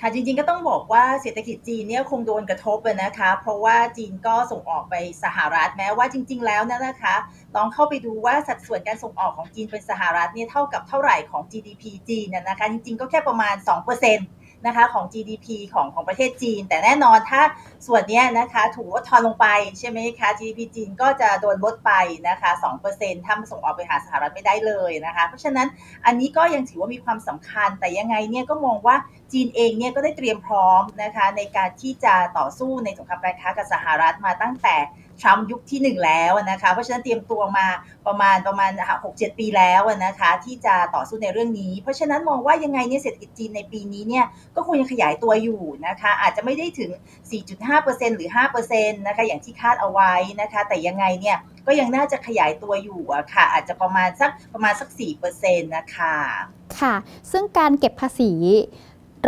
ค่ะจริงๆก็ต้องบอกว่าเศรษฐกิจจีนเนี่ยคงโดนกระทบเลยนะคะ เพราะว่าจีนก็ส่งออกไปสหรัฐแม้ว่าจริง ๆ แล้วเนยนะคะลองเข้าไปดูว่าสัดส่วนการส่งออกของจีนเป็นสหรัฐเนี่ยเท่ากับเท่าไหร่ของ GDP จีนน่ะนะคะ จริงๆก็แค่ประมาณ 2% นะคะของ GDP ของของประเทศจีน แต่แน่นอนถ้าส่วนนี้นะคะถูกลดทอนลงไปใช่ไหมคะ GDP จีนก็จะโดนลดไปนะคะ2%ถ้ามันส่งออกไปหาสหรัฐไม่ได้เลยนะคะเพราะฉะนั้นอันนี้ก็ยังถือว่ามีความสำคัญแต่ยังไงเนี่ยก็มองว่าจีนเองเนี่ยก็ได้เตรียมพร้อมนะคะในการที่จะต่อสู้ในสงครามการค้ากับสหรัฐมาตั้งแต่ ทรัมป์ยุคที่ 1 แล้วนะคะ เพราะฉะนั้นเตรียมตัวมาประมาณประมาณหกเจ็ดปีแล้วนะคะ ที่จะต่อสู้ในเรื่องนี้ เพราะฉะนั้นมองว่ายังไงเนี่ยเศรษฐกิจจีนในปีนี้เนี่ยก็คงยังขยายตัวอยู่นะคะ อาจจะไม่ได้ถึง 4.5%หรือ5%นะคะอย่างที่คาดเอาไว้นะคะ แต่ยังไงเนี่ยก็ยังน่าจะขยายตัวอยู่อะค่ะ อาจจะประมาณสักประมาณสัก4%นะคะค่ะ ซึ่งการเก็บภาษี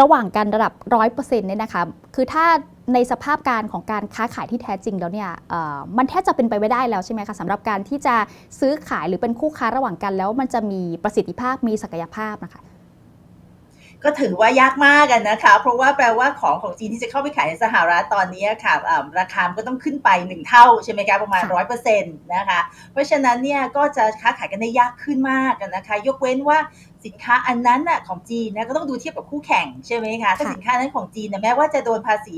ระหว่างกันระดับ 100%เนี่ยนะคะ คือถ้า ในสภาพการของการค้าขายที่แท้จริงแล้วเนี่ยเอ่อมันแทบจะเป็นไปไม่ได้แล้วใช่ไหมคะสำหรับการที่จะซื้อขายหรือเป็นคู่ค้าระหว่างกันแล้วมันจะมีประสิทธิภาพมีศักยภาพนะคะก็ถือว่ายากมากกันนะคะ เพราะว่าแปลว่าของของจีนที่จะเข้าไปขายในสหรัฐตอนนี้ค่ะอ่าราคามันก็ต้องขึ้นไป1เท่าใช่ไหมคะประมาณค่ะ100%นะคะ เพราะฉะนั้นเนี่ยก็จะค้าขายกันได้ยากขึ้นมากนะคะ ยกเว้นว่า สินค้าอันนั้นน่ะของจีนนะก็ต้องดูเทียบกับคู่แข่งใช่ไหมคะถ้าค่ะสินค้านั้นของจีนนะแม้ว่าจะโดนภาษี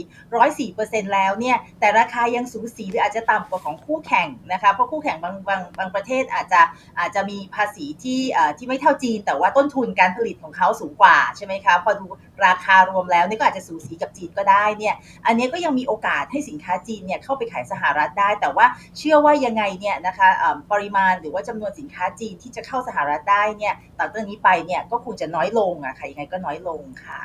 104%แล้วเนี่ยแต่ราคายังสูสีหรืออาจจะต่ำกว่าของคู่แข่งนะคะเพราะคู่แข่งบางบางบางประเทศอาจจะอาจจะมีภาษีที่เอ่อที่ไม่เท่าจีน แต่ว่าต้นทุนการผลิตของเขาสูงกว่าใช่ไหมคะพอดูราคารวมแล้วนี่ก็อาจจะสูสีกับจีนก็ได้เนี่ยอันนี้ก็ยังมีโอกาสให้สินค้าจีนเนี่ยเข้าไปขายสหรัฐได้ แต่ว่าเชื่อว่ายังไงเนี่ยนะคะเอ่อปริมาณหรือว่าจำนวนสินค้าจีนที่จะเข้าสหรัฐได้เนี่ยต่อจากนี้ไปเนี่ยก็คงจะน้อยลงอะค่ะยังไงก็น้อยลงค่ะ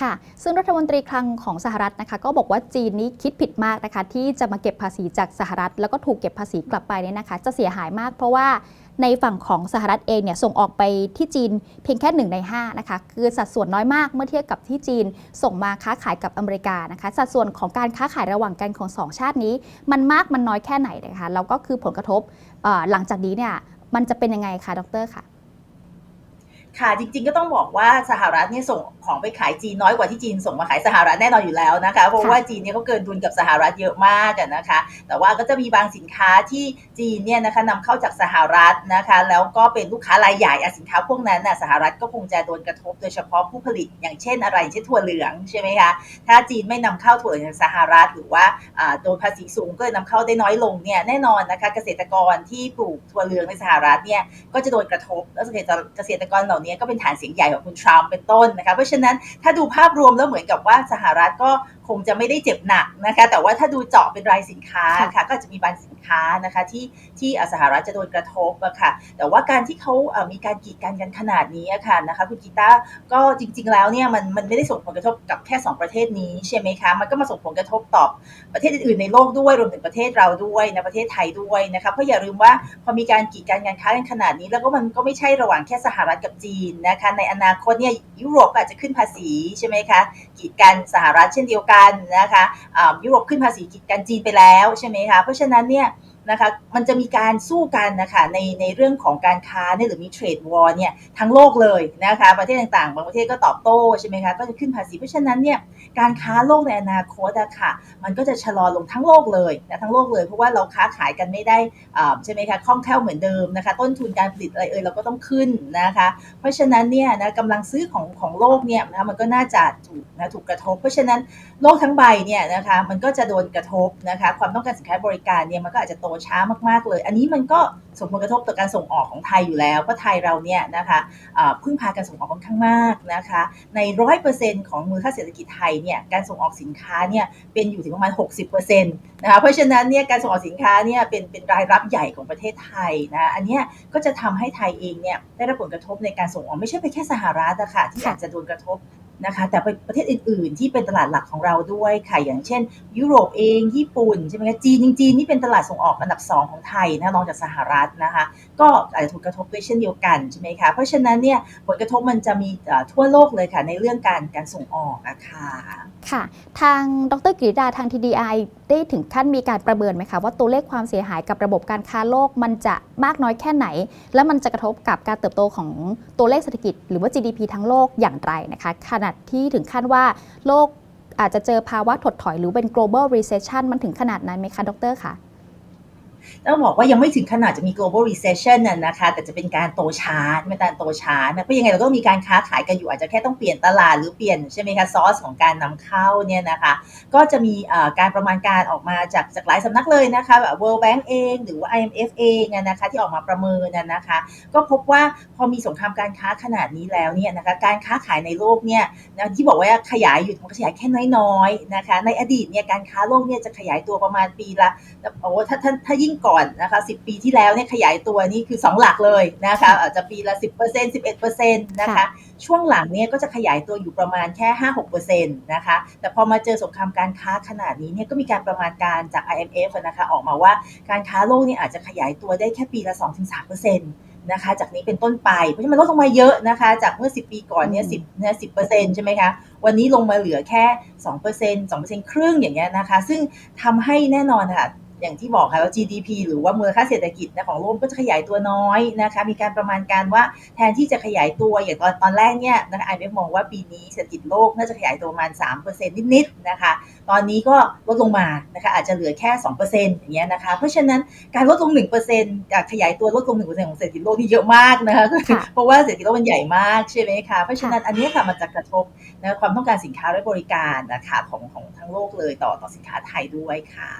ค่ะ ซึ่งรัฐมนตรีคลังของสหรัฐนะคะ ก็บอกว่าจีนนี้คิดผิดมากนะคะ ที่จะมาเก็บภาษีจากสหรัฐ แล้วก็ถูกเก็บภาษีกลับไปเนี่ยนะคะ จะเสียหายมาก เพราะว่าในฝั่งของสหรัฐเองเนี่ยส่งออกไปที่จีนเพียงแค่1ใน5นะคะคือสัดส่วนน้อยมากเมื่อเทียบกับที่จีนส่งมาค้าขายกับอเมริกานะคะสัดส่วนของการค้าขายระหว่างกันของสองชาตินี้ มันมากมันน้อยแค่ไหนนะคะแล้วก็คือผลกระทบหลังจากนี้เนี่ยมันจะเป็นยังไงคะดรค่ะ ค่ะจริงๆก็ต้องบอกว่าสหรัฐเนี่ยส่ง ของไปขายจีนน้อยกว่าที่จีนส่งมาขายสหรัฐแน่นอนอยู่แล้วนะคะ เพราะว่าจีนเนี่ยเขาเกินดุลกับสหรัฐเยอะมากอะนะคะ แต่ว่าก็จะมีบางสินค้าที่จีนเนี่ยนะคะนำเข้าจากสหรัฐนะคะ แล้วก็เป็นลูกค้ารายใหญ่อะสินค้าพวกนั้นน่ะสหรัฐก็คงจะโดนกระทบโดยเฉพาะผู้ผลิตอย่างเช่นอะไรเช่นถั่วเหลืองใช่ไหมคะถ้าจีนไม่นำเข้าถั่วเหลืองจากสหรัฐ หรือว่าอ่าโดนภาษีสูงก็เลยนำเข้าได้น้อยลงเนี่ยแน่นอนนะคะเกษตรกรที่ปลูกถั่วเหลืองในสหรัฐเนี่ยก็จะโดนกระทบแล้วเกษตรเกษตรกรเหล่านี้ก็เป็นฐานเสียงใหญ่ของคุณทรัมป์เป็นต้นนะคะเพราะฉะนั้นถ้าดูภาพรวมแล้วเหมือนกับว่าสหรัฐก็คงจะไม่ได้เจ็บหนักนะคะ แต่ว่าถ้าดูเจาะเป็นรายสินค้าค่ะค่ะก็อาจจะมีบางสินค้านะคะที่ที่อะสหรัฐจะโดนกระทบอะค่ะ แต่ว่าการที่เขาเอ่อมีการกีดกันกันขนาดนี้อะค่ะนะคะคุณกีตาร์ก็จริง ๆ แล้วเนี่ยมันมันไม่ได้ส่งผลกระทบกับแค่ 2 ประเทศนี้ใช่ไหมคะ มันก็มาส่งผลกระทบต่อประเทศอื่นๆในโลกด้วยรวมถึงประเทศเราด้วยนะประเทศไทยด้วยนะคะเพราะอย่าลืมว่าพอมีการกีดกันการค้ากันขนาดนี้ แล้วก็มันก็ไม่ใช่ระหว่างแค่สหรัฐกับจีนนะคะในอนาคตเนี่ยยุโรปก็อาจจะขึ้นภาษีใช่ไหมคะกีดกันสหรัฐเช่นเดียวกันนะคะยุโรปขึ้นภาษีกีดกันจีนไปแล้วใช่ไหมคะเพราะฉะนั้นเนี่ย นะคะมันจะมีการสู้กันนะคะในในเรื่องของการค้าเนี่ยหรือมีเทรดวอร์เนี่ยทั้งโลกเลยนะคะประเทศต่างๆ บางประเทศก็ตอบโต้ใช่ไหมคะก็จะขึ้นภาษีเพราะฉะนั้นเนี่ยการค้าโลกในอนาคตอะค่ะมันก็จะชะลอลงทั้งโลกเลยนะทั้งโลกเลย เพราะว่าเราค้าขายกันไม่ได้อ่ใช่ไหมคะคล่องแคล่วเหมือนเดิมนะคะต้นทุนการผลิตอะไรเอ่ยเราก็ต้องขึ้นนะคะเพราะฉะนั้นเนี่ยนะกำลังซื้อของของโลกเนี่ยนะมันก็น่าจะถูกนะถูกกระทบ เพราะฉะนั้นโลกทั้งใบเนี่ยนะคะมันก็จะโดนกระทบนะคะความต้องการสินค้าบริการเนี่ยมันก็อาจจะโตช้ามากๆเลย อันนี้มันก็ส่งผลกระทบต่อการส่งออกของไทยอยู่แล้วเพราะไทยเราเนี่ยนะคะพึ่งพาการส่งออกค่อนข้างมากนะคะ ในร้อยเปอร์เซ็นต์ของมูลค่าเศรษฐกิจไทยเนี่ยการส่งออกสินค้าเนี่ยเป็นอยู่ถึงประมาณ 60%นะคะเพราะฉะนั้นเนี่ยการส่งออกสินค้าเนี่ยเป็นเป็นรายรับใหญ่ของประเทศไทยนะอันนี้ก็จะทำให้ไทยเองเนี่ยได้รับผลกระทบในการส่งออกไม่ใช่ไปแค่สหรัฐอะค่ะที่อาจจะโดนกระทบ นะคะแต่ไปประเทศอื่น ๆ ที่เป็นตลาดหลักของเราด้วยค่ะอย่างเช่น ยุโรปเองญี่ปุ่นใช่ไหมคะจีนจริงๆนี่เป็นตลาดส่งออกอันดับสองของไทยนะรองจากสหรัฐนะคะ ก็อาจจะถูกกระทบด้วยเช่นเดียวกันใช่ไหมคะเพราะฉะนั้นเนี่ยผลกระทบมันจะมีทั่วโลกเลยค่ะในเรื่องการการส่งออกอะค่ะค่ะ ทางดรกฤษดาทาง TDI ได้ถึงขั้นมีการประเมินไหมคะว่าตัวเลขความเสียหายกับระบบการค้าโลกมันจะมากน้อยแค่ไหน และมันจะกระทบกับการเติบโตของตัวเลขเศรษฐกิจหรือว่า GDP ทั้งโลกอย่างไรนะคะขณะนาดที่ถึงขั้นว่าโลกอาจจะเจอภาวะถดถอยหรือเป็น global recession มันถึงขนาดนั้นไหมคะดรคะ ต้องบอกว่ายังไม่ถึงขนาดจะมี global recession น่ะนะคะ แต่จะเป็นการโตช้าเป็นการโตช้านะเพราะยังไงเราก็มีการค้าขายกันอยู่อาจจะแค่ต้องเปลี่ยนตลาดหรือเปลี่ยนใช่ไหมคะซอสของการนำเข้าเนี่ยนะคะก็จะมีการประมาณการออกมาจากจากหลายสำนักเลยนะคะแบบ World Bank เองหรือว่า IMF เองนะคะที่ออกมาประเมินน่ะนะคะ ก็พบว่าพอมีสงครามการค้าขนาดนี้แล้วเนี่ยนะคะการค้าขายในโลกเนี่ยนะที่บอกว่าขยายอยู่มันขยายแค่น้อยๆนะคะในอดีตเนี่ยการค้าโลกเนี่ยจะขยายตัวประมาณปีละโอ้ถ้าถ้าถ้ายิ่งก่อนนะคะ 10 ปีที่แล้วเนี่ยขยายตัวนี่คือ 2 หลักเลยนะคะอาจจะปีละ 10% 11%นะคะค่ะช่วงหลังเนี่ยก็จะขยายตัวอยู่ประมาณแค่ 5-6%นะคะแต่พอมาเจอสงครามการค้าขนาดนี้เนี่ยก็มีการประมาณการจาก IMF อะนะคะออกมาว่าการค้าโลกเนี่ยอาจจะขยายตัวได้แค่ปีละ 2-3%นะคะจากนี้เป็นต้นไปเพราะฉะนั้นมันลดลงมาเยอะนะคะ จากเมื่อ 10 ปีก่อนเนี่ย10เนี่ย10%ใช่ไหมคะวันนี้ลงมาเหลือแค่2% 2%ครึ่งอย่างเงี้ยนะคะ ซึ่งทำให้แน่นอนค่ะ อย่างที่บอกค่ะว่า GDP หรือว่ามูลค่าเศรษฐกิจนะของโลกก็จะขยายตัวน้อยนะคะ มีการประมาณการว่าแทนที่จะขยายตัวอย่างตอนตอนแรกเนี่ยนะคะไอเมองว่าปีนี้เศรษฐกิจโลกน่าจะขยายตัวประมาณ 3%นิดๆนะคะ ตอนนี้ก็ลดลงมานะคะอาจจะเหลือแค่ 2%อย่างเงี้ยนะคะ เพราะฉะนั้นการลดลง1%จากขยายตัวลดลง 1%ของเศรษฐกิจโลกนี่เยอะมากนะคะค่ะเพราะว่าเศรษฐกิจโลกมันใหญ่มากใช่ไหมคะ เพราะฉะนั้นอันนี้ค่ะมันจะกระทบนะความต้องการสินค้าและบริการนะคะของของทั้งโลกเลยต่อต่อสินค้าไทยด้วยค่ะ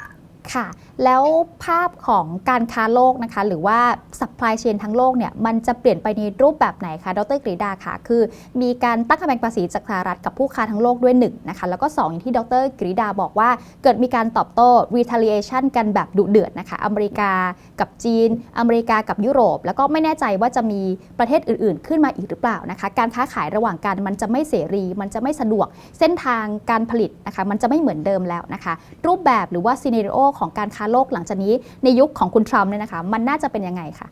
ค่ะ แล้วภาพของการค้าโลกนะคะ หรือว่า supply chain ทั้งโลกเนี่ย มันจะเปลี่ยนไปในรูปแบบไหนคะ ดรกฤษดาค่ะ คือมีการตั้งกำแพงภาษีจากสหรัฐกับผู้ค้าทั้งโลกด้วยหนึ่งนะคะ แล้วก็สองอย่างที่ดรกฤษดาบอกว่า เกิดมีการตอบโต้ retaliation กันแบบดุเดือดนะคะ อเมริกากับจีน อเมริกากับยุโรป แล้วก็ไม่แน่ใจว่าจะมีประเทศอื่น ๆ ขึ้นมาอีกหรือเปล่านะคะ การค้าขายระหว่างกันมันจะไม่เสรี มันจะไม่สะดวก เส้นทางการผลิตนะคะ มันจะไม่เหมือนเดิมแล้วนะคะ รูปแบบหรือว่าซีเน r ร o ของการค้าโลกหลังจากนี้ในยุคของคุณทรัมป์เนี่ยนะคะมันน่าจะเป็นยังไงคะ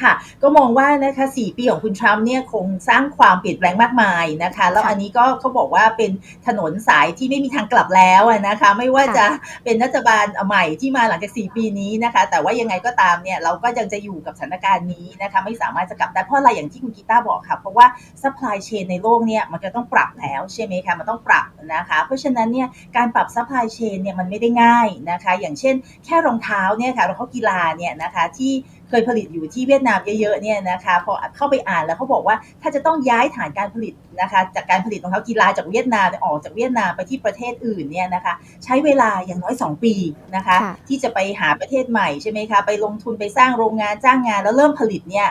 ค่ะ ก็มองว่านะคะ4ปีของคุณทรัมป์เนี่ยคงสร้างความเปลี่ยนแปลงมากมายนะคะ แล้วค่ะอันนี้ก็เขาบอกว่าเป็นถนนสายที่ไม่มีทางกลับแล้วอะนะคะ ไม่ว่าค่ะจะเป็นรัฐบาลใหม่ที่มาหลังจาก 4 ปีนี้นะคะ แต่ว่ายังไงก็ตามเนี่ยเราก็ยังจะอยู่กับสถานการณ์นี้นะคะ ไม่สามารถจะกลับได้เพราะอะไรอย่างที่คุณกีตาร์บอกค่ะ เพราะว่า supply chain ในโลกเนี่ยมันก็ต้องปรับแล้วใช่ไหมคะ มันต้องปรับนะคะ เพราะฉะนั้นเนี่ยการปรับ supply chain เนี่ยมันไม่ได้ง่ายนะคะ อย่างเช่น แค่รองเท้าเนี่ยค่ะรองเท้ากีฬาเนี่ยนะคะที่เค ยผลิตอยู่ที่เวียดนามเยอะๆเนี่ยนะคะพอเข้าไปอ่านแล้วเขาบอกว่าถ้าจะต้องย้ายฐานการผลิตนะคะจากการผลิตรองเท้ากีฬาจากเวียดนามเนี่ยออกจากเวียดนามไปที่ประเทศอื่นเนี่ยนะคะใช้เวลาอย่างน้อย 2 ปีนะคะค่ะที่จะไปหาประเทศใหม่ใช่ไหมคะไปลงทุนไปสร้างโรงงานจ้างงานแล้วเริ่มผลิตเนี่ย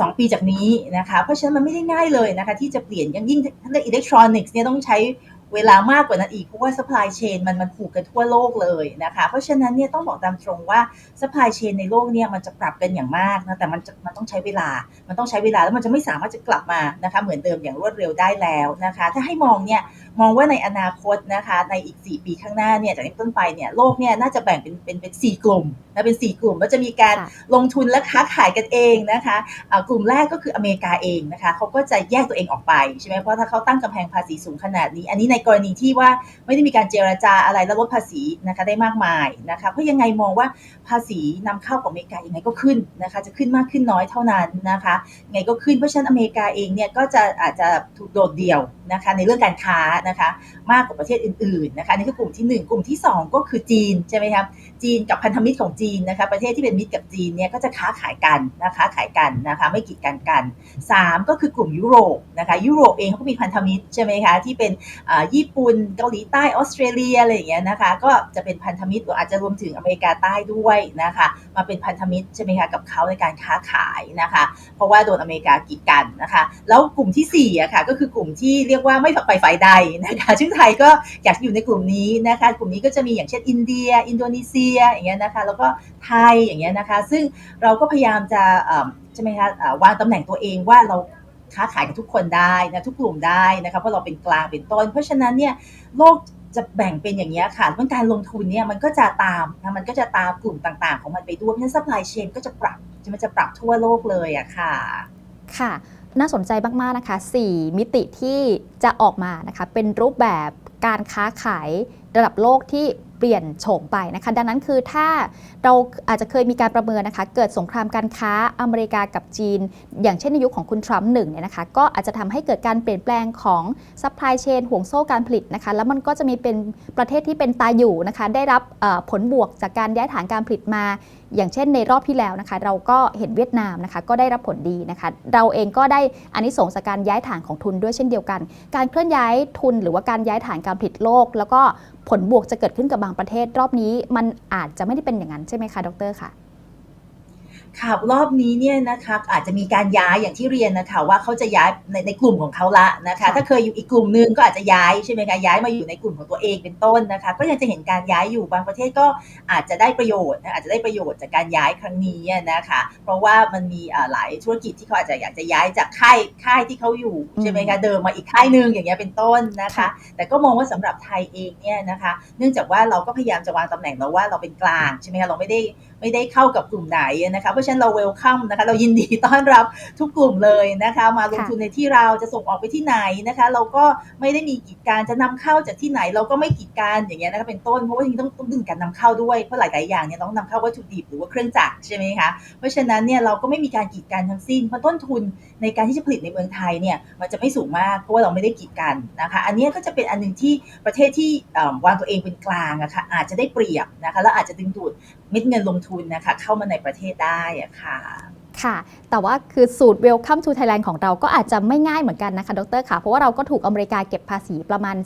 สองปีจากนี้นะคะ เพราะฉะนั้นมันไม่ได้ง่ายเลยนะคะ ที่จะเปลี่ยนยังยิ่งถ้าเรื่องอิเล็กทรอนิกส์เนี่ยต้องใช้ เวลามากกว่านั้นอีกเพราะว่า supply chain มันมันผูกกันทั่วโลกเลยนะคะเพราะฉะนั้นเนี่ยต้องบอกตามตรงว่า supply chain ในโลกเนี่ยมันจะปรับกันอย่างมากนะแต่มันจะมันต้องใช้เวลา มันต้องใช้เวลาแล้วมันจะไม่สามารถจะกลับมานะคะเหมือนเดิมอย่างรวดเร็วได้แล้วนะคะ ถ้าให้มองเนี่ย มองว่าในอนาคตนะคะในอีก 4 ปีข้างหน้าเนี่ยจากนี้เป็นต้นไปเนี่ยโลกเนี่ยน่าจะแบ่งเป็นเป็นเป็นสกลุ่มนะเป็น 4 กลุ่มแล้วจะมีการค่ะลงทุนและค้าขายกันเองนะคะอ่ากลุ่มแรกก็คืออเมริกาเองนะคะเขาก็จะแยกตัวเองออกไปใช่ไหมเพราะถ้าเขาตั้งกำแพงภาษีสูงขนาดนี้ อันนี้ในกรณีที่ว่าไม่ได้มีการเจรจาอะไรแล้วลดภาษีนะคะได้มากมายนะคะเพราะยังไงมองว่าภาษีนำเข้าของอเมริกายังไงก็ขึ้นนะคะจะขึ้นมากขึ้นน้อยเท่านั้นนะคะยังไงก็ขึ้นเพราะฉะนั้นอเมริกาเองเนี่ยก็จะอาจจะถูกโดดเดี่ยวนะคะในเรื่องการค้านะคะ มากกว่าประเทศอื่นๆนะคะนี่คือกลุ่มที่หนึ่งกลุ่มที่สองก็คือจีนใช่ไหมครับจีนกับพันธมิตรของจีนนะคะ ประเทศที่เป็นมิตรกับจีนเนี่ยก็จะค้าขายกันนะคะขายกันนะคะไม่กีดกันกัน 3 ก็คือกลุ่มยุโรปนะคะยุโรปเองเขาก็มีพันธมิตรใช่ไหมคะที่เป็นญี่ปุ่นเกาหลีใต้ออสเตรเลียอะไรอย่างเงี้ยนะคะก็จะเป็นพันธมิตรอาจจะรวมถึงอเมริกาใต้ด้วยนะคะมาเป็นพันธมิตรใช่ไหมคะกับเขาในการค้าขายนะคะ เพราะว่าโดนอเมริกากีดกันนะคะ แล้วกลุ่มที่4อะค่ะก็คือกลุ่มที่เรียกว่าไม่ฝักใฝ่ฝ่ายใดนะคะซึ่งไทยก็อยากอยู่ในกลุ่มนี้นะคะกลุ่มนี้ก็จะมีอย่างเช่นอินเดีย อินโดนีเซียอย่างเงี้ยนะคะแล้วก็ไทยอย่างเงี้ยนะคะ ซึ่งเราก็พยายามจะใช่ไหมคะวางตำแหน่งตัวเองว่าเราค้าขายกับทุกคนได้นะทุกกลุ่มได้นะคะเพราะเราเป็นกลางเป็นต้น เพราะฉะนั้นเนี่ยโลกจะแบ่งเป็นอย่างนี้ยค่ะเรื่องการลงทุนเนี่ยมันก็จะตามนะมันก็จะตามกลุ่มต่างๆ ของมันไปด้วยเพราะฉะนั้น supply chain ก็จะปรับจะมันจะปรับทั่วโลกเลยอะค่ะ ค่ะ น่าสนใจมาก ๆ นะคะ 4 มิติที่จะออกมานะคะ เป็นรูปแบบการค้าขายระดับโลกที่เปลี่ยนโฉมไปนะคะ ดังนั้นคือถ้าเราอาจจะเคยมีการประเมินนะคะ เกิดสงครามการค้าอเมริกากับจีน อย่างเช่นในยุคของคุณทรัมป์หนึ่งเนี่ยนะคะ ก็อาจจะทำให้เกิดการเปลี่ยนแปลงของซัพพลายเชนห่วงโซ่การผลิตนะคะ แล้วมันก็จะมีเป็นประเทศที่เป็นตายอยู่นะคะ ได้รับผลบวกจากการย้ายฐานการผลิตมา อย่างเช่นในรอบที่แล้วนะคะ เราก็เห็นเวียดนามนะคะ ก็ได้รับผลดีนะคะ เราเองก็ได้อานิสงส์จากการย้ายฐานของทุนด้วยเช่นเดียวกัน การเคลื่อนย้ายทุนหรือว่าการย้ายฐานการผลิตโลก แล้วก็ผลบวกจะเกิดขึ้นกับบางประเทศรอบนี้มันอาจจะไม่ได้เป็นอย่างนั้นใช่ไหมคะดรค่ะ ค่ะรอบนี้เนี่ยนะคะอาจจะมีการย้ายอย่างที่เรียนนะคะว่าเขาจะย้ายในในกลุ่มของเขาละนะคะค่ะถ้าเคยอยู่อีกกลุ่มหนึงก็อาจจะย้ายใช่ไหมคะย้ายมาอยู่ในกลุ่มของตัวเองเป็นต้นนะคะ ก็ยังจะเห็นการย้ายอยู่บางประเทศก็อาจจะได้ประโยชน์นะอาจจะได้ประโยชน์จากการย้ายครั้งนี้นะคะ เพราะว่ามันมีอ่าหลายธุรกิจที่เขาอาจจะอยากจะย้ายจากค่ายค่ายที่เขาอยู่ใช่ไหมคะเดิมมาอีกค่ายหนึ่งอย่างเงี้ยเป็นต้นนะคะค่ะแต่ก็มองว่าสำหรับไทยเองเนี่ยนะคะ เนื่องจากว่าเราก็พยายามจะวางตำแหน่งเราว่าเราเป็นกลางใช่ไหมคะเราไม่ได้ไม่ได้เข้ากับกลุ่มไหนนะคะเพราะฉะนั้นเราเวลคัมนะคะ เรายินดีต้อนรับทุกกลุ่มเลยนะคะ มาลงทุนในที่เราจะส่งออกไปที่ไหนนะคะ เราก็ไม่ได้มีกีดการจะนำเข้าจากที่ไหน เราก็ไม่กีดการอย่างเงี้ยนะคะเป็นต้นเพราะว่าจริงๆต้องต้องดึงการนำเข้าด้วยเพราะหลายๆอย่างเนี่ยต้องนำเข้าวัตถุดิบหรือว่าเครื่องจักรใช่ไหมคะเพราะฉะนั้นเนี่ยเราก็ไม่มีการกีดกันทั้งสิ้นเพราะต้นทุนในการที่จะผลิตในเมืองไทยเนี่ยมันจะไม่สูงมากเพราะว่าเราไม่ได้กีดกันนะคะ อันเนี้ยก็จะเป็นอันหนึงที่ประเทศที่เอ่อวางตัวเองเป็นกลางอะค่ะอาจจะได้เปรียบนะคะแล้วอาจจะดึงดูด เม็ดเงินลงทุนนะคะเข้ามาในประเทศได้อะค่ะ ค่ะ แต่ว่าคือสูตร Welcome to Thailand ของเราก็อาจจะไม่ง่ายเหมือนกันนะคะ ดรค่ะ เพราะว่าเราก็ถูกอเมริกาเก็บภาษีประมาณ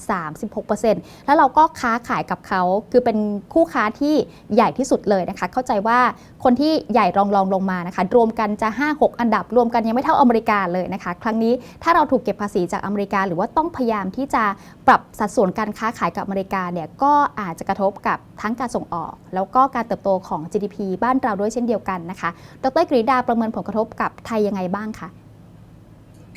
36%แล้วเราก็ค้าขายกับเขา คือเป็นคู่ค้าที่ใหญ่ที่สุดเลยนะคะ เข้าใจว่าคนที่ใหญ่รองรองลงมานะคะ รวมกันจะ 5-6 อันดับ รวมกันยังไม่เท่าอเมริกาเลยนะคะ ครั้งนี้ถ้าเราถูกเก็บภาษีจากอเมริกา หรือว่าต้องพยายามที่จะปรับสัดส่วนการค้าขายกับอเมริกาเนี่ย ก็อาจจะกระทบกับทั้งการส่งออก แล้วก็การเติบโตของ GDP บ้านเราด้วยเช่นเดียวกันนะคะ ดรกฤษดาประเมินผลกระทบกับไทยยังไงบ้างคะ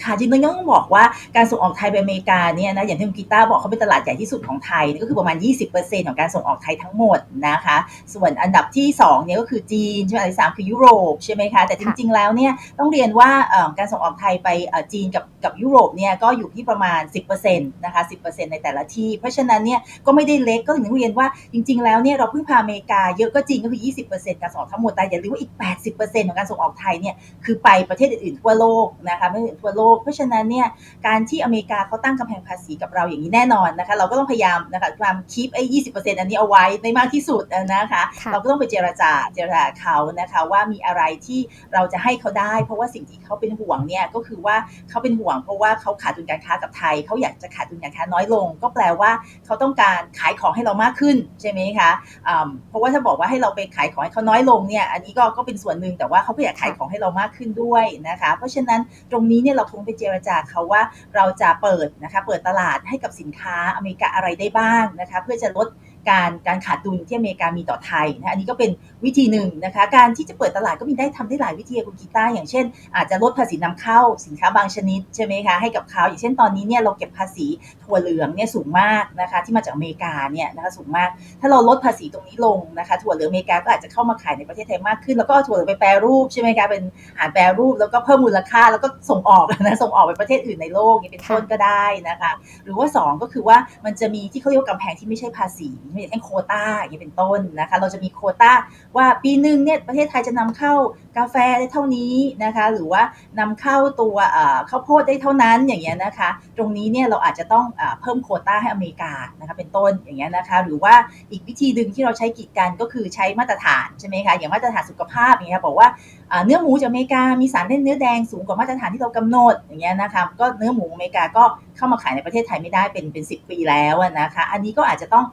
ค่ะจริงๆต้องบอกว่าการส่งออกไทยไปอเมริกาเนี่ยนะอย่างที่คุณกีตาบอกเขาเป็นตลาดใหญ่ที่สุดของไทยก็คือประมาณ 20%ของการส่งออกไทยทั้งหมดนะคะ ส่วนอันดับที่2เนี่ยก็คือจีนใช่ไหมอันดับสามคือยุโรปใช่ไหมคะแต่จริง ๆ แล้วเนี่ยต้องเรียนว่าการส่งออกไทยไปจีนกับกับยุโรปเนี่ยก็อยู่ที่ประมาณ 10%นะคะ10%ในแต่ละที่ เพราะฉะนั้นเนี่ยก็ไม่ได้เล็กก็ถึงต้องเรียนว่าจริง ๆ แล้วเนี่ยเราเพิ่งพาอเมริกาเยอะก็จริงก็คือ 20%การส่งออกทั้งหมดแต่อย่าลืมว่าอีก 80%ของการส่งออกไทยเนี่ยคือไปประเทศอื่นๆทั่วโลกนะคะไม่ใช่ทั่วโลกเพราะฉะนั้นเนี่ยการที่อเมริกาเขาตั้งกำแพงภาษีกับเราอย่างนี้แน่นอนนะคะ เราก็ต้องพยายามนะคะพยายามคีปไอ้ยี่สิบเปอร์เซ็นต์อันนี้เอาไว้ในมากที่สุดนะคะค่ะเราก็ต้องไปเจรจาเจรจาเขานะคะว่ามีอะไรที่เราจะให้เขาได้ เพราะว่าสิ่งที่เขาเป็นห่วงเนี่ยก็คือว่าเขาเป็นห่วง เพราะว่าเขาขาดดุลการค้ากับไทยเขาอยากจะขาดดุลการค้าน้อยลง ก็แปลว่าเขาต้องการขายของให้เรามากขึ้นใช่ไหมคะอ่าเพราะว่าถ้าบอกว่าให้เราไปขายของให้เขาน้อยลงเนี่ยอันนี้ก็ก็เป็นส่วนหนึ่งแต่ว่าเขาก็อยากขายของให้เรามากขึ้นด้วยนะคะ เพราะฉะนั้นตรงนี้เนี่ยเราคงไปเจรจาเขาว่าเราจะเปิดนะคะเปิดตลาดให้กับสินค้าอเมริกาอะไรได้บ้างนะคะเพื่อจะลด การการขาดดุลที่อเมริกามีต่อไทยนะอันนี้ก็เป็นวิธีหนึ่งนะคะการที่จะเปิดตลาดก็มีได้ทำได้หลายวิธีคุณกีตาอย่างเช่น อาจจะลดภาษีนำเข้าสินค้าบางชนิดใช่ไหมคะให้กับเขาอย่างเช่นตอนนี้เนี่ยเราเก็บภาษีถั่วเหลืองเนี่ยสูงมากนะคะที่มาจากอเมริกาเนี่ยนะคะสูงมาก ถ้าเราลดภาษีตรงนี้ลงนะคะถั่วเหลืองอเมริกาก็อาจจะเข้ามาขายในประเทศไทยมากขึ้น แล้วก็เอาถั่วเหลืองไปแปรรูปใช่ไหมคะเป็นอาหารแปรรูปแล้วก็เพิ่มมูลค่าแล้วก็ส่งออกนะส่งออกไปประเทศอื่นในโลกนี้เป็นต้นก็ได้นะคะหรือว่า 2 ก็คือว่ามันจะมีที่เขาเรียกว่ากำแพงที่ไม่ใช่ภาษีอย่างเช่โคต้าอย่างเป็นต้นนะคะ เราจะมีโคต้าว่าปีหนึ่งเนี่ยประเทศไทยจะนำเข้ากาแฟได้เท่านี้นะคะ หรือว่านำเข้าตัวข้าวโพดได้เท่านั้นอย่างเงี้ยนะคะ ตรงนี้เนี่ยเราอาจจะต้องเอเพิ่มโคต้าให้อเมริกานะคะเป็นต้นอย่างเงี้ยนะคะ หรือว่าอีกวิธีหนึ่งที่เราใช้กีดกันก็คือใช้มาตรฐานใช่ไหมคะอย่างมาตรฐานสุขภาพอย่างเงี้ยบอกว่าเนื้อหมูจากอเมริกา มีสารเล่นเนื้อแดงสูงกว่ามาตรฐานที่เรากำหนดอย่างเงี้ยนะคะก็เนื้อหมูอเมริกาก็เข้ามาขายในประเทศไทยไม่ได้เป็นเป็นสิปีแล้วนะคะ อันนี้ก็อาจจะต้อง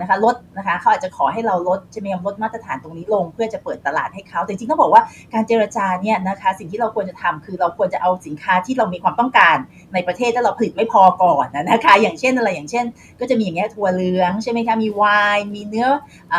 นะคะลดนะคะเขาอาจจะขอให้เราลดจะมีลดมาตรฐานตรงนี้ลง เพื่อจะเปิดตลาดให้เขาแต่จริงต้องบอกว่าการเจรจาเนี่ยนะคะสิ่งที่เราควรจะทำคือเราควรจะเอาสินค้าที่เรามีความต้องการในประเทศแล้วเราผลิตไม่พอก่อนนะคะอย่างเช่นอะไรอย่างเช่น ก็จะมีอย่างเงี้ยถั่วเหลืองใช่ไหมคะมีไวน์มีเนื้อ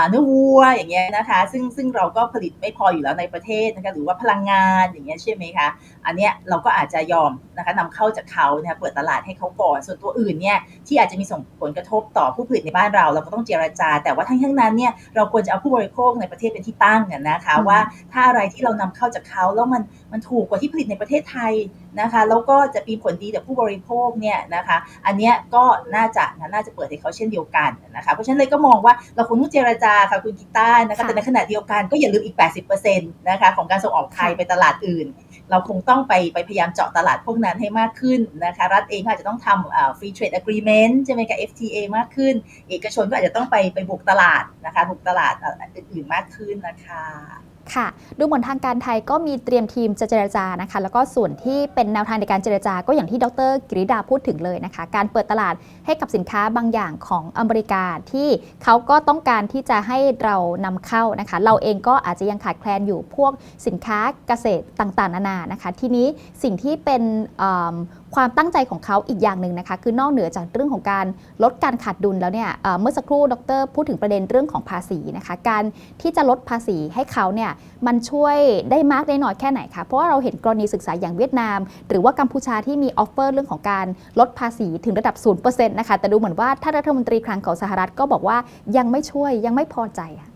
เนื้อวัวอย่างเงี้ยนะคะซึ่งซึ่งเราก็ผลิตไม่พออยู่แล้วในประเทศนะคะหรือว่าพลังงานอย่างเงี้ยใช่ไหมคะอันเนี้ยเราก็อาจจะยอมนะคะนำเข้าจากเขาเนี่ยเปิดตลาดให้เขาก่อนส่วนตัวอื่นเนี่ย ที่อาจจะมีส่งผลกระทบต่อผู้ผลิตในบ้านเรา เราก็ต้องเจรจา แต่ว่าทั้งทั้งนั้นเนี่ยเราควรจะเอาผู้บริโภคในประเทศเป็นที่ตั้งอะนะคะอืมว่าถ้าอะไรที่เรานำเข้าจากเขาแล้วมันมันถูกกว่าที่ผลิตในประเทศไทย นะคะแล้วก็จะมีผลดีต่อผู้บริโภคเนี่ยนะคะอันเนี้ยก็น่าจะนะน่าจะเปิดให้เขาเช่นเดียวกันนะคะเพราะฉะนั้นเลยก็มองว่าเราคงต้องเจรจาค่ะคุณกีตาร์นะคะค่ะแต่ในขณะเดียวกันก็อย่าลืมอีก 80%นะคะของการส่งออกไทยไปตลาดอื่น เราคงต้องไปไปพยายามเจาะตลาดพวกนั้นให้มากขึ้นนะคะรัฐเองก็อาจจะต้องทำ free trade agreement ใช่ไหมคะ FTA มากขึ้น เอกชนก็อาจจะต้องไปไปบุกตลาดนะคะบุกตลาดเอ่ออื่นๆมากขึ้นนะคะ ค่ะ ดูเหมือนทางการไทยก็มีเตรียมทีมจะเจรจานะคะ แล้วก็ส่วนที่เป็นแนวทางในการเจรจาก็อย่างที่ดรกฤษดาพูดถึงเลยนะคะ การเปิดตลาดให้กับสินค้าบางอย่างของอเมริกาที่เขาก็ต้องการที่จะให้เรานำเข้านะคะ เราเองก็อาจจะยังขาดแคลนอยู่พวกสินค้าเกษตรต่างๆ นานานะคะ ทีนี้สิ่งที่เป็นความตั้งใจของเขาอีกอย่างหนึ่งนะคะ คือนอกเหนือจากเรื่องของการลดการขาดดุลแล้วเนี่ยเมื่อสักครู่ดร พูดถึงประเด็นเรื่องของภาษีนะคะ การที่จะลดภาษีให้เขาเนี่ยมันช่วยได้มากได้น้อยแค่ไหนคะเพราะว่าเราเห็นกรณีศึกษาอย่างเวียดนาม หรือว่ากัมพูชาที่มีออฟเฟอร์เรื่องของการลดภาษีถึงระดับ0%นะคะแต่ดูเหมือนว่าท่านรัฐมนตรีคลังของสหรัฐก็บอกว่ายังไม่ช่วยยังไม่พอใจอะ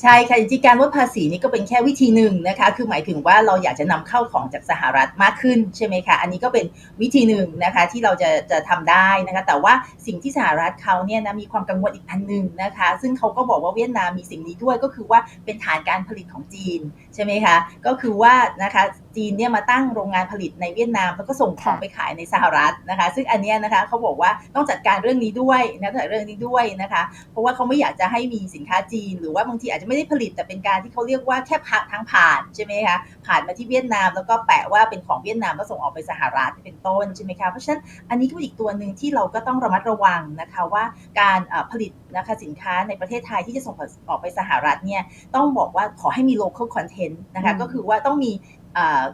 ใช่ค่ะจริงการลดภาษีนี่ก็เป็นแค่วิธีหนึ่งนะคะ คือหมายถึงว่าเราอยากจะนำเข้าของจากสหรัฐมากขึ้นใช่ไหมคะอันนี้ก็เป็นวิธีหนึ่งนะคะที่เราจะจะทำได้นะคะแต่ว่าสิ่งที่สหรัฐเขาเนี่ยนะมีความกังวลอีกอันหนึ่งนะคะ ซึ่งเขาก็บอกว่าเวียดนามมีสิ่งนี้ด้วยก็คือว่าเป็นฐานการผลิตของจีนใช่ไหมคะก็คือว่านะคะจีนเนี่ยมาตั้งโรงงานผลิตในเวียดนาม แล้วก็ส่งของไปขายในสหรัฐนะคะ ซึ่งอันนี้นะคะเขาบอกว่าต้องจัดการเรื่องนี้ด้วยนะแต่เรื่องนี้ด้วยนะคะ เพราะว่าเขาไม่อยากจะให้มีสินค้าจีนหรือว่าบางทีอาจจะไม่ได้ผลิตแต่เป็นการที่เขาเรียกว่าแค่ผ่านทางผ่านใช่ไหมคะผ่านมาที่เวียดนามแล้วก็แปะว่าเป็นของเวียดนามแล้วส่งออกไปสหรัฐเป็นต้นใช่ไหมคะเพราะฉะนั้นอันนี้ก็เป็นอีกตัวหนึ่งที่เราก็ต้องระมัดระวังนะคะว่าการเอ่อผลิตนะคะสินค้าในประเทศไทยที่จะส่งออกไปสหรัฐเนี่ยต้องบอกว่าขอให้มี local content นะคะอืมก็คือว่าต้องมีอ่า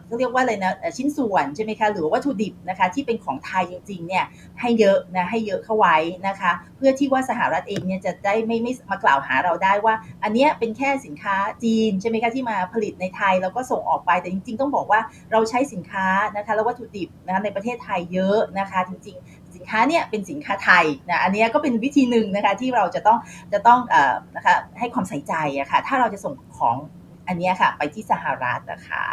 เขาเรียกว่าอะไรนะชิ้นส่วนใช่ไหมคะหรือวัตถุดิบนะคะที่เป็นของไทยจริงๆเนี่ยให้เยอะนะให้เยอะเข้าไว้นะคะ เพื่อที่ว่าสหรัฐเองเนี่ยจะได้ไม่ไม่มากล่าวหาเราได้ว่า อันเนี้ยเป็นแค่สินค้าจีนใช่ไหมคะที่มาผลิตในไทยแล้วก็ส่งออกไปแต่จริง ๆ ต้องบอกว่าเราใช้สินค้านะคะแล้ววัตถุดิบนะคะในประเทศไทยเยอะนะคะ จริง ๆสินค้าเนี่ยเป็นสินค้าไทยนะอันเนี้ยก็เป็นวิธีหนึ่งนะคะที่เราจะต้องจะต้องอนะคะให้ความใส่ใจอะค่ะถ้าเราจะส่งของอันเนี้ยค่ะไปที่สหรัฐนะคะ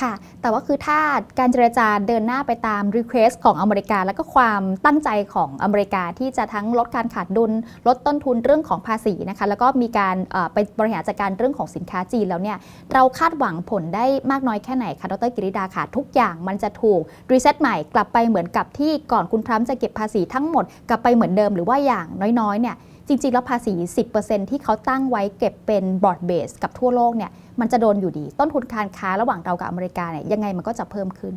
ค่ะ แต่ว่าคือถ้าการเจรจาเดินหน้าไปตาม Request ของอเมริกา แล้วก็ความตั้งใจของอเมริกาที่จะทั้งลดการขาดดุล ลดต้นทุนเรื่องของภาษีนะคะ แล้วก็มีการไปบริหารจัดการเรื่องของสินค้าจีนแล้วเนี่ย เราคาดหวังผลได้มากน้อยแค่ไหนคะ ดรกิริดาค่ะ ทุกอย่างมันจะถูกรีเซ็ตใหม่กลับไปเหมือนกับที่ก่อนคุณทรัมป์จะเก็บภาษีทั้งหมดกลับไปเหมือนเดิมหรือว่าอย่างน้อยๆเนี่ย จริง ๆ แล้วภาษี 10%ที่เขาตั้งไว้เก็บเป็นบรอดเบสกับทั่วโลกเนี่ยมันจะโดนอยู่ดี ต้นทุนการค้าระหว่างเรากับอเมริกาเนี่ยยังไงมันก็จะเพิ่มขึ้น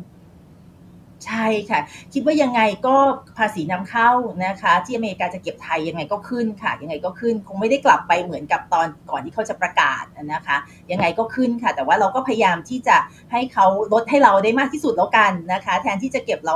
ใช่ค่ะ คิดว่ายังไงก็ภาษีนำเข้านะคะ ที่อเมริกาจะเก็บไทยยังไงก็ขึ้นค่ะ ยังไงก็ขึ้น คงไม่ได้กลับไปเหมือนกับตอนก่อนที่เขาจะประกาศนะคะ ยังไงก็ขึ้นค่ะ แต่ว่าเราก็พยายามที่จะให้เขาลดให้เราได้มากที่สุดแล้วกันนะคะ แทนที่จะเก็บเรา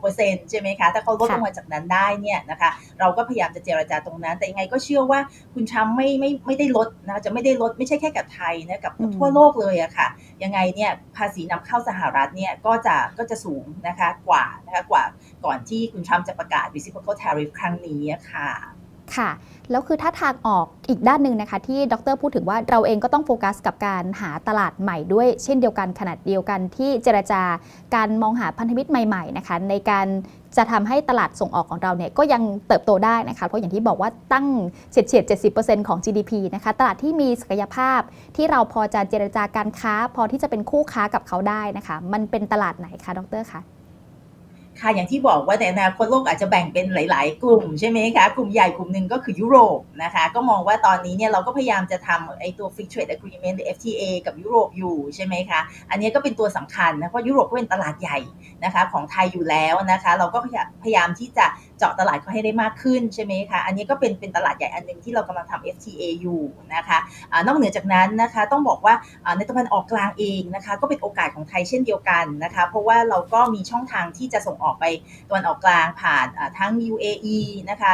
36%ใช่ไหมคะถ้าเขาลดค่ะลงมาจากนั้นได้เนี่ยนะคะ เราก็พยายามจะเจรจาตรงนั้น แต่ยังไงก็เชื่อว่าคุณทรัมป์ไม่ไม่ไม่ได้ลดนะคะจะไม่ได้ลดไม่ใช่แค่กับไทยนะกับกับทั่วโลกเลยอะค่ะยังไงเนี่ยภาษีนำเข้าสหรัฐเนี่ยก็จะก็จะสูงนะคะกว่านะคะกว่าก่อนที่คุณทรัมป์จะประกาศ reciprocal tariff ครั้งนี้อะค่ะ ค่ะ แล้วคือถ้าทางออกอีกด้านหนึ่งนะคะ ที่ดรพูดถึงว่าเราเองก็ต้องโฟกัสกับการหาตลาดใหม่ด้วยเช่นเดียวกันขนาดเดียวกันที่เจรจาการมองหาพันธมิตรใหม่ๆนะคะในการจะทำให้ตลาดส่งออกของเราเนี่ยก็ยังเติบโตได้นะคะเพราะอย่างที่บอกว่าตั้งเฉียดเฉียด70%ของ GDP นะคะตลาดที่มีศักยภาพที่เราพอจะเจรจาการค้า พอที่จะเป็นคู่ค้ากับเขาได้นะคะ มันเป็นตลาดไหนคะดรคะ ค่ะอย่างที่บอกว่าในอนาคตโลกอาจจะแบ่งเป็นหลาย ๆ กลุ่มใช่ไหมคะ กลุ่มใหญ่กลุ่มหนึ่งก็คือยุโรปนะคะ ก็มองว่าตอนนี้เนี่ยเราก็พยายามจะทำไอ้ตัว Free Trade Agreement หรือ FTA กับยุโรปอยู่ใช่ไหมคะ อันนี้ก็เป็นตัวสำคัญนะเพราะยุโรปก็เป็นตลาดใหญ่นะคะของไทยอยู่แล้วนะคะ เราก็พยายามที่จะเจาะตลาดเขาให้ได้มากขึ้นใช่ไหมคะ อันนี้ก็เป็นเป็นตลาดใหญ่อันหนึงที่เรากำลังทำ FTA อยู่นะคะอานอกเหนือจากนั้นนะคะต้องบอกว่าในตะวันออกกลางเองนะคะก็เป็นโอกาสของไทยเช่นเดียวกันนะคะเพราะว่าเราก็มีช่องทางที่จะส่งออกไปตะวันออกกลางผ่านทั้ง UAE นะคะ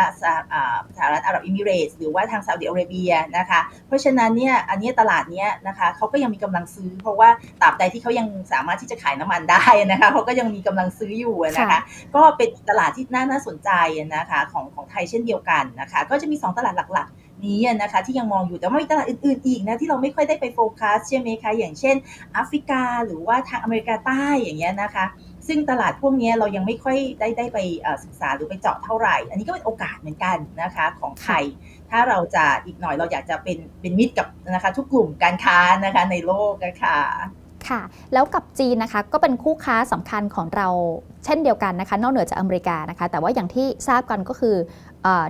สหรัฐอาหรับเอมิเรตส์หรือว่าทางซาอุดิอาระเบียนะคะเพราะฉะนั้นเนี่ยอันนี้ตลาดเนี้ยนะคะเขาก็ยังมีกำลังซื้อ เพราะว่าตราบใดที่เขายังสามารถที่จะขายน้ำมันได้นะคะเขาก็ยังมีกำลังซื้ออยู่นะคะค่ะก็เป็นตลาดที่น่าน่าสนใจนะคะของของไทยเช่นเดียวกันนะคะ ก็จะมี 2 ตลาดหลักๆ นี้นะคะที่ยังมองอยู่แต่ว่ามีตลาดอื่นๆอีกนะที่เราไม่ค่อยได้ไปโฟกัสใช่ไหมคะอย่างเช่นแอฟริกาหรือว่าทางอเมริกาใต้อย่างเงี้ยนะคะซึ่งตลาดพวกนี้เรายังไม่ค่อยได้ได้ไปศึกษาหรือไปเจาะเท่าไหร่ อันนี้ก็เป็นโอกาสเหมือนกันนะคะของไทย ถ้าเราจะอีกหน่อยเราอยากจะเป็นเป็นมิตรกับนะคะทุกกลุ่มการค้านะคะในโลกนะคะ ค่ะ แล้วกับจีนนะคะก็เป็นคู่ค้าสำคัญของเราเช่นเดียวกันนะคะนอกเหนือจากอเมริกานะคะ แต่ว่าอย่างที่ทราบกันก็คือ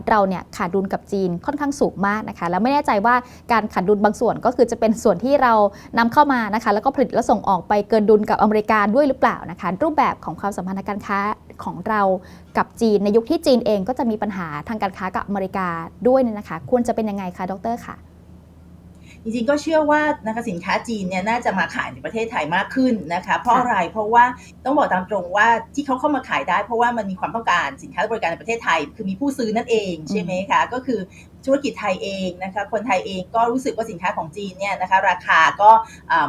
เราเนี่ยขาดดุลกับจีนค่อนข้างสูงมากนะคะ แล้วไม่แน่ใจว่าการขาดดุลบางส่วนก็คือจะเป็นส่วนที่เรานำเข้ามานะคะ แล้วก็ผลิตและส่งออกไปเกินดุลกับอเมริกาด้วยหรือเปล่านะคะ รูปแบบของความสัมพันธ์การค้าของเรากับจีนในยุคที่จีนเองก็จะมีปัญหาทางการค้ากับอเมริกาด้วยเนี่ยนะคะ ควรจะเป็นยังไงคะดรค่ะ จริงๆก็เชื่อว่านะคะสินค้าจีนเนี่ยน่าจะมาขายในประเทศไทยมากขึ้นนะคะเพราะอะไรเพราะว่าต้องบอกตามตรงว่าที่เขาเข้ามาขายได้ เพราะว่ามันมีความต้องการสินค้าบริการในประเทศไทย คือมีผู้ซื้อนั่นเองใช่ไหมคะก็คือ ธุรกิจไทยเองนะคะคนไทยเองก็รู้สึกว่าสินค้าของจีนเนี่ยนะคะราคาก็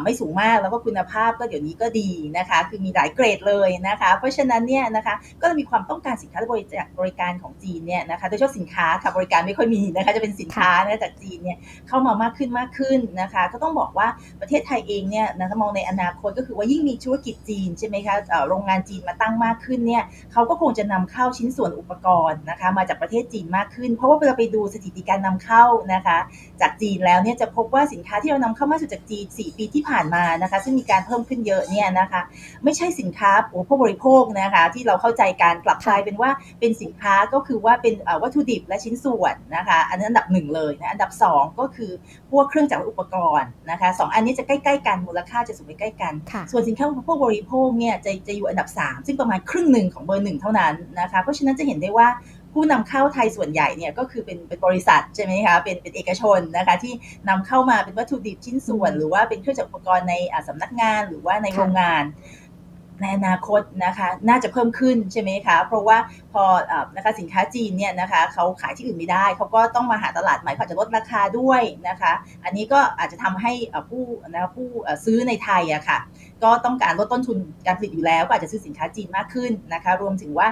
ไม่สูงมากแล้วก็คุณภาพก็เดี๋ยวนี้ก็ดีนะคะคือมีหลายเกรดเลยนะคะเพราะฉะนั้นเนี่ยนะคะก็จะมีความต้องการสินค้าและบริบริการของจีนเนี่ยนะคะโดยเฉพาะสินค้าค่ะบริการไม่ค่อยมีนะคะจะเป็นสินค้านะจากจีนเนี่ยเข้ามามากขึ้นมากขึ้นนะคะก็ต้องบอกว่าประเทศไทยเองเนี่ยนะคะมองในอนาคตก็คือว่ายิ่งมีธุรกิจจีนใช่ไหมคะโรงงานจีนมาตั้งมากขึ้นเนี่ยเขาก็คงจะนำเข้าชิ้นส่วนอุปกรณ์นะคะมาจากประเทศจีนมากขึ้น เพราะว่าเวลาไปดูสถิติการนำเข้านะคะ จากจีนแล้วเนี่ยจะพบว่าสินค้าที่เรานำเข้ามากสุดจากจีน 4 ปีที่ผ่านมานะคะ ซึ่งมีการเพิ่มขึ้นเยอะเนี่ยนะคะ ไม่ใช่สินค้าอุปโภคบริโภคนะคะ ที่เราเข้าใจการกลับกลายเป็นว่าเป็นสินค้าก็คือว่าเป็นเอ่อวัตถุดิบและชิ้นส่วนนะคะ อันนั้นอันดับหนึ่งเลยนะอันดับสองก็คือพวกเครื่องจักรและอุปกรณ์นะคะสองอันนี้จะใกล้ๆกันมูลค่าจะสูงใกล้ๆกันค่ะส่วนสินค้าอุปโภคบริโภคเนี่ยจะจะอยู่อันดับ 3 ซึ่งประมาณครึ่งหนึ่งของเบอร์หนึ่งเท่านั้นนะคะเพราะฉะนั้นจะเห็นได้ว่า ผู้นำเข้าไทยส่วนใหญ่เนี่ยก็คือเป็นเป็นบริษัทใช่ไหมคะเป็นเป็นเอกชนนะคะที่นำเข้ามาเป็นวัตถุดิบชิ้นส่วน หรือว่าเป็นเครื่องจักรอุปกรณ์ในอ่าสำนักงานหรือว่าในโรงงานในอนาคตนะคะน่าจะเพิ่มขึ้นใช่ไหมคะ เพราะว่าพออนะคะสินค้าจีนเนี่ยนะคะเขาขายที่อื่นไม่ได้ เขาก็ต้องมาหาตลาดใหม่เขาจะลดราคาด้วยนะคะ อันนี้ก็อาจจะทำให้ผู้นะคะผู้ซื้อในไทยอะค่ะก็ต้องการลดต้นทุนการผลิตอยู่แล้ว ก็อาจจะซื้อสินค้าจีนมากขึ้นนะคะ รวมถึงว่า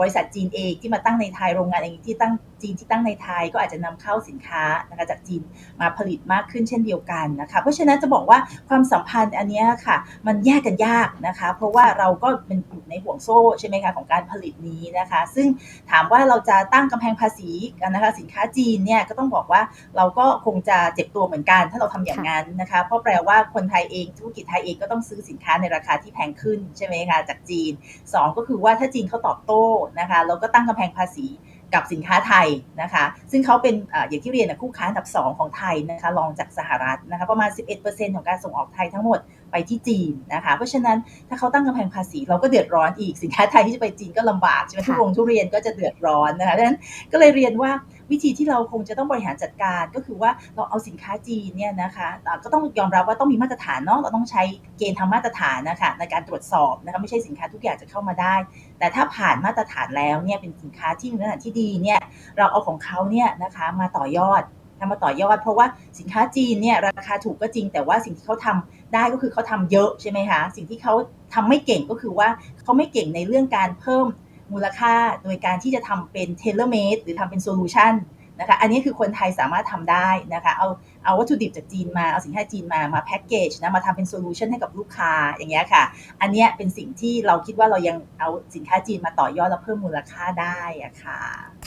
บริษัทจีนเองที่มาตั้งในไทยโรงงานเองที่ตั้งจีนที่ตั้งในไทยก็อาจจะนำเข้าสินค้านะคะจากจีนมาผลิตมากขึ้นเช่นเดียวกันนะคะเพราะฉะนั้นจะบอกว่าความสัมพันธ์อันเนี้ยค่ะ มันแยกกันยากนะคะ เพราะว่าเราก็เป็นอยู่ในห่วงโซ่ใช่ไหมคะของการผลิตนี้นะคะ ซึ่งถามว่าเราจะตั้งกำแพงภาษีกันนะคะสินค้าจีนเนี่ยก็ต้องบอกว่าเราก็คงจะเจ็บตัวเหมือนกัน ถ้าเราทำอย่างนั้นนะคะเพราะแปลว่าคนไทยเองธุรกิจไทยเองก็ต้องซื้อสินค้าในราคาที่แพงขึ้นใช่ไหมคะจากจีนสองก็คือว่าถ้าจีนเขาตอบโต้นะคะเราก็ตั้งกำแพงภาษีกับสินค้าไทยนะคะ ซึ่งเขาเป็นอาอย่างที่เรียนนะคู่ค้าอันดับ 2 ของไทยนะคะรองจากสหรัฐนะคะประมาณ 11%ของการส่งออกไทยทั้งหมด ไปที่จีนนะคะ เพราะฉะนั้นถ้าเขาตั้งกำแพงภาษีเราก็เดือดร้อนอีกสินค้าไทยที่จะไปจีนก็ลำบากใช่ไหมค่ะทุกโรงทุเรียนก็จะเดือดร้อนนะคะดังนั้นก็เลยเรียนว่าวิธีที่เราคงจะต้องบริหารจัดการก็คือว่าเราเอาสินค้าจีนเนี่ยนะคะอ่าก็ต้องยอมรับว่าต้องมีมาตรฐานเนาะเราต้องใช้เกณฑ์ทางมาตรฐานนะคะในการตรวจสอบนะคะไม่ใช่สินค้าทุกอย่างจะเข้ามาได้ แต่ถ้าผ่านมาตรฐานแล้วเนี่ยเป็นสินค้าที่มีมาตรฐานที่ดีเนี่ยเราเอาของเขาเนี่ยนะคะมาต่อยอด ทำมาต่อยอด เพราะว่าสินค้าจีนเนี่ยราคาถูกก็จริง แต่ว่าสิ่งที่เขาทำได้ก็คือเขาทำเยอะใช่ไหมคะสิ่งที่เขาทำไม่เก่งก็คือว่าเขาไม่เก่งในเรื่องการเพิ่มมูลค่าโดยการที่จะทำเป็นเทเลเมดหรือทำเป็นโซลูชัน นะคะอันนี้คือคนไทยสามารถทำได้นะคะเอาเอาวัตถุดิบจากจีนมาเอาสินค้าจีนมามาแพ็กเกจนะมาทำเป็นโซลูชันให้กับลูกค้าอย่างเงี้ยค่ะ อันเนี้ยเป็นสิ่งที่เราคิดว่าเรายังเอาสินค้าจีนมาต่อยอดและเพิ่มมูลค่าได้อะค่ะ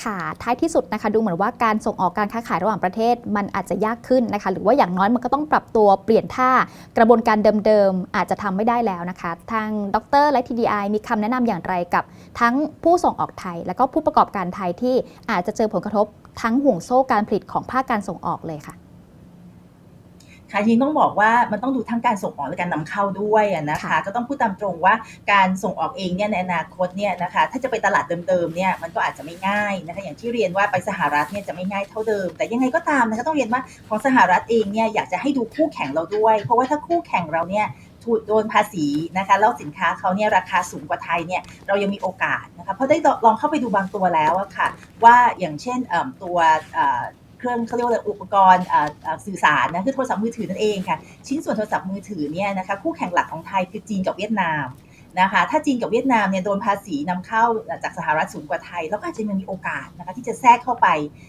ค่ะ ท้ายที่สุดนะคะ ดูเหมือนว่าการส่งออกการค้าขายระหว่างประเทศ มันอาจจะยากขึ้นนะคะ หรือว่าอย่างน้อยมันก็ต้องปรับตัวเปลี่ยนท่ากระบวนการเดิมๆอาจจะทำไม่ได้แล้วนะคะ ทางดรและ TDI มีคำแนะนำอย่างไรกับ ทั้งผู้ส่งออกไทย แล้วก็ผู้ประกอบการไทยที่อาจจะเจอผลกระทบทั้งห่วงโซ่การผลิตของภาคการส่งออกเลยค่ะค่ะจริงๆต้องบอกว่ามันต้องดูทั้งการส่งออกและการนำเข้าด้วยอะนะคะค่ะก็ต้องพูดตามตรงว่าการส่งออกเองเนี่ยในอนาคตเนี่ยนะคะถ้าจะไปตลาดเดิมๆเนี่ยมันก็อาจจะไม่ง่ายนะคะอย่างที่เรียนว่าไปสหรัฐเนี่ยจะไม่ง่ายเท่าเดิม แต่ยังไงก็ตามนะคะต้องเรียนว่าของสหรัฐเองเนี่ยอยากจะให้ดูคู่แข่งเราด้วย เพราะว่าถ้าคู่แข่งเราเนี่ย ถูกโดนภาษีนะคะแล้วสินค้าเขาเนี่ยราคาสูงกว่าไทยเนี่ยเรายังมีโอกาสนะคะเพราะได้ลองเข้าไปดูบางตัวแล้วอะค่ะ ว่าอย่างเช่นตัวเครื่องเขาเรียกว่าอะไรอุปกรณ์สื่อสารนะคือโทรศัพท์มือถือนั่นเองค่ะ ชิ้นส่วนโทรศัพท์มือถือเนี่ยนะคะคู่แข่งหลักของไทยคือจีนกับเวียดนาม นะคะถ้าจีนกับเวียดนามเนี่ยโดนภาษีนำเข้าจากสหรัฐสูงกว่าไทย แล้วก็อาจจะยังมีโอกาสนะคะที่จะแทรกเข้าไป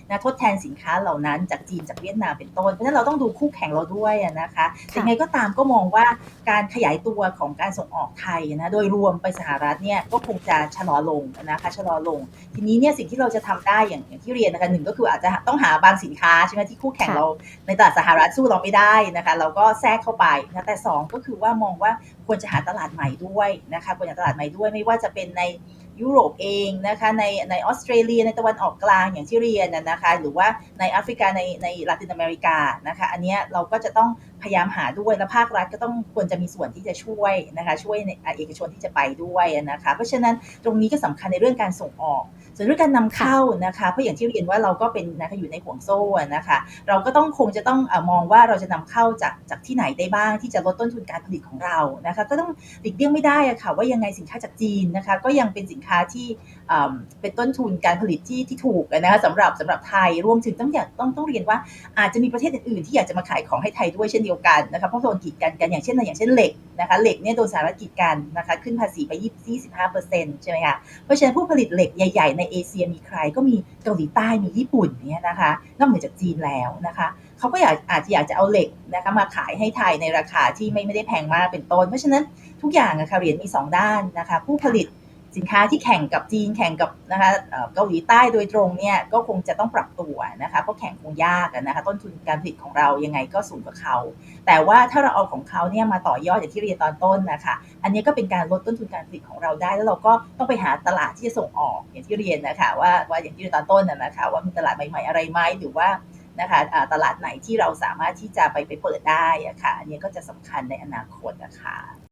นะทดแทนสินค้าเหล่านั้นจากจีนจากเวียดนามเป็นต้น เพราะฉะนั้นเราต้องดูคู่แข่งเราด้วยอะนะคะแต่ยังไงก็ตามก็มองว่าการขยายตัวของการส่งออกไทยนะโดยรวมไปสหรัฐเนี่ยก็คงจะชะลอลงนะคะชะลอลง ทีนี้เนี่ยสิ่งที่เราจะทำได้อย่างอย่างที่เรียนนะคะหนึ่งก็คืออาจจะต้องหาบางสินค้าใช่ไหมที่คู่แข่งค่ะเราในตลาดสหรัฐสู้เราไม่ได้นะคะเราก็แทรกเข้าไปนะแต่สองก็คือว่ามองว่า ควรจะหาตลาดใหม่ด้วยนะคะควรจะตลาดใหม่ด้วย ไม่ว่าจะเป็นใน ยุโรปเองนะคะในในออสเตรเลียในตะวันออกกลางอย่างที่เรียนนะนะคะหรือว่าในแอฟริกาในในลาตินอเมริกานะคะอันเนี้ยเราก็จะต้องพยายามหาด้วยและภาครัฐก็ต้องควรจะมีส่วนที่จะช่วยนะคะช่วยในเอกชนที่จะไปด้วยนะคะเพราะฉะนั้นตรงนี้ก็สำคัญในเรื่องการส่งออก ส่วนเรื่องการนำเข้านะคะเพราะอย่างที่เรียนว่าเราก็เป็นนะคะอยู่ในห่วงโซ่นะคะเราก็ต้องคงจะต้องอมองว่าเราจะนำเข้าจากจากที่ไหนได้บ้างที่จะลดต้นทุนการผลิตของเรานะคะก็ต้องหลีกเลี่ยงไม่ได้ะค่ะว่ายังไงสินค้าจากจีนนะคะก็ยังเป็นสินค้าที่เอิ่เป็นต้นทุนการผลิตที่ที่ถูกนะคะสำหรับสำหรับไทยรวมถึงต้องอยากต้องต้องเรียนว่าอาจจะมีประเทศอื่นๆที่อยากจะมาขายของให้ไทยด้วยเช่นเดียวกันนะคะเพราะโดนกีดกันกันอย่างเช่นอะไรอย่างเช่นเหล็กนะคะเหล็กเนี่ยโดนสหรัฐกีดกันนะคะขึ้นภาษีไป25%ใช่ไหมคะเพราะฉะนั้นผู้ผลิตเหล็กใหญ่ ๆ ในเอเชียมีใครก็มีเกาหลีใต้มีญี่ปุ่นเนี่ยนะคะนอกเหนือจากจีนแล้วนะคะเขาก็อยากอาจจะอยากจะเอาเหล็กนะคะมาขายให้ไทยในราคาที่ไม่ไม่ได้แพงมากเป็นต้น เพราะฉะนั้นทุกอย่างอะค่ะเหรียญมี 2 ด้านนะคะผู้ผลิต สินค้าที่แข่งกับจีนแข่งกับนะคะเกาหลีใต้โดยตรงเนี่ยก็คงจะต้องปรับตัวนะคะเพราะแข่งคงยากนะคะต้นทุนการผลิตของเรายังไงก็สูงกว่าเขา แต่ว่าถ้าเราเอาของเขาเนี่ยมาต่อยอดอย่างที่เรียนตอนต้นนะคะ อันนี้ก็เป็นการลดต้นทุนการผลิตของเราได้ แล้วเราก็ต้องไปหาตลาดที่จะส่งออกอย่างที่เรียนนะคะว่าว่าอย่างที่เรียนตอนต้นนะคะว่ามีตลาดใหม่ๆอะไรไหมหรือว่านะคะตลาดไหนที่เราสามารถที่จะไปไปเปิดได้อะค่ะอันนี้ก็จะสำคัญในอนาคตนะคะ